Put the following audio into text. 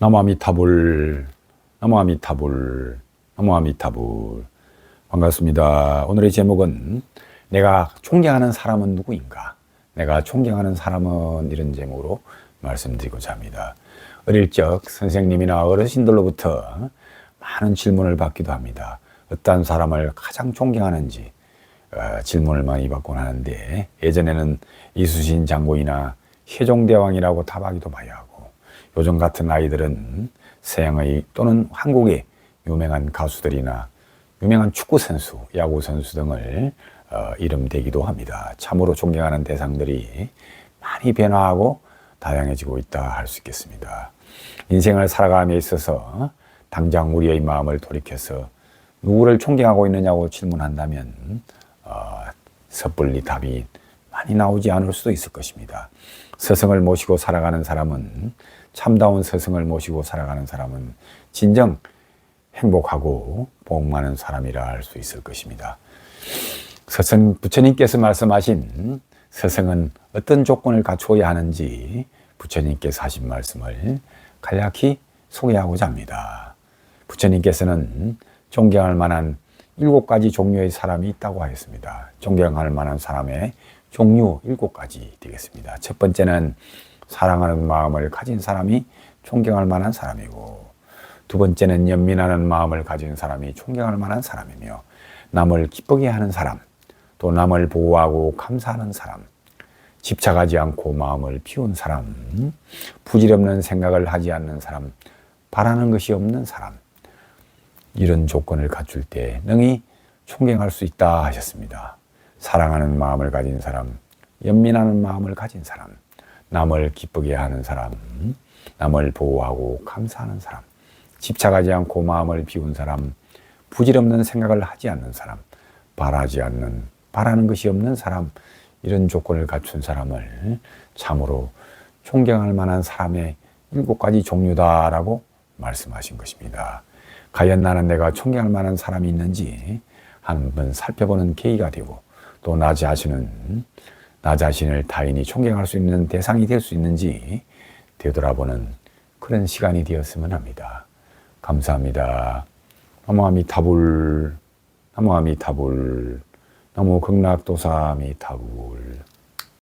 나무아미타불, 나무아미타불, 나무아미타불. 반갑습니다. 오늘의 제목은 내가 존경하는 사람은 누구인가? 내가 존경하는 사람은 이런 제목으로 말씀드리고자 합니다. 어릴 적 선생님이나 어르신들로부터 많은 질문을 받기도 합니다. 어떤 사람을 가장 존경하는지 어, 질문을 많이 받곤 하는데 예전에는 이수신 장군이나 세종대왕이라고 답하기도 많이 하고 요즘 같은 아이들은 서양의 또는 한국의 유명한 가수들이나 유명한 축구 선수, 야구 선수 등을 어, 이름 대기도 합니다. 참으로 존경하는 대상들이 많이 변화하고 다양해지고 있다 할 수 있겠습니다. 인생을 살아감에 있어서 당장 우리의 마음을 돌이켜서 누구를 존경하고 있느냐고 질문한다면 어, 섣불리 답이 많이 나오지 않을 수도 있을 것입니다. 스승을 모시고 살아가는 사람은 참다운 스승을 모시고 살아가는 사람은 진정 행복하고 복 많은 사람이라 할 수 있을 것입니다. 스승 부처님께서 말씀하신 스승은 어떤 조건을 갖추어야 하는지 부처님께서 하신 말씀을 간략히 소개하고자 합니다. 부처님께서는 존경할 만한 일곱 가지 종류의 사람이 있다고 하였습니다. 존경할 만한 사람의 종류 일곱 가지 되겠습니다. 첫 번째는 사랑하는 마음을 가진 사람이 존경할 만한 사람이고, 두 번째는 연민하는 마음을 가진 사람이 존경할 만한 사람이며, 남을 기쁘게 하는 사람, 또 남을 보호하고 감사하는 사람, 집착하지 않고 마음을 피운 사람, 부질없는 생각을 하지 않는 사람, 바라는 것이 없는 사람, 이런 조건을 갖출 때 능히 존경할 수 있다 하셨습니다. 사랑하는 마음을 가진 사람, 연민하는 마음을 가진 사람, 남을 기쁘게 하는 사람, 남을 보호하고 감사하는 사람, 집착하지 않고 마음을 비운 사람, 부질없는 생각을 하지 않는 사람, 바라지 않는, 바라는 것이 없는 사람, 이런 조건을 갖춘 사람을 참으로 존경할 만한 사람의 일곱 가지 종류다라고 말씀하신 것입니다. 과연 나는 내가 존경할 만한 사람이 있는지 한번 살펴보는 계기가 되고 또 나 자신은 나 자신을 타인이 존경할 수 있는 대상이 될 수 있는지 되돌아보는 그런 시간이 되었으면 합니다. 감사합니다. 나무아미 타불, 나무아미 타불, 나무 극락도사미 타불.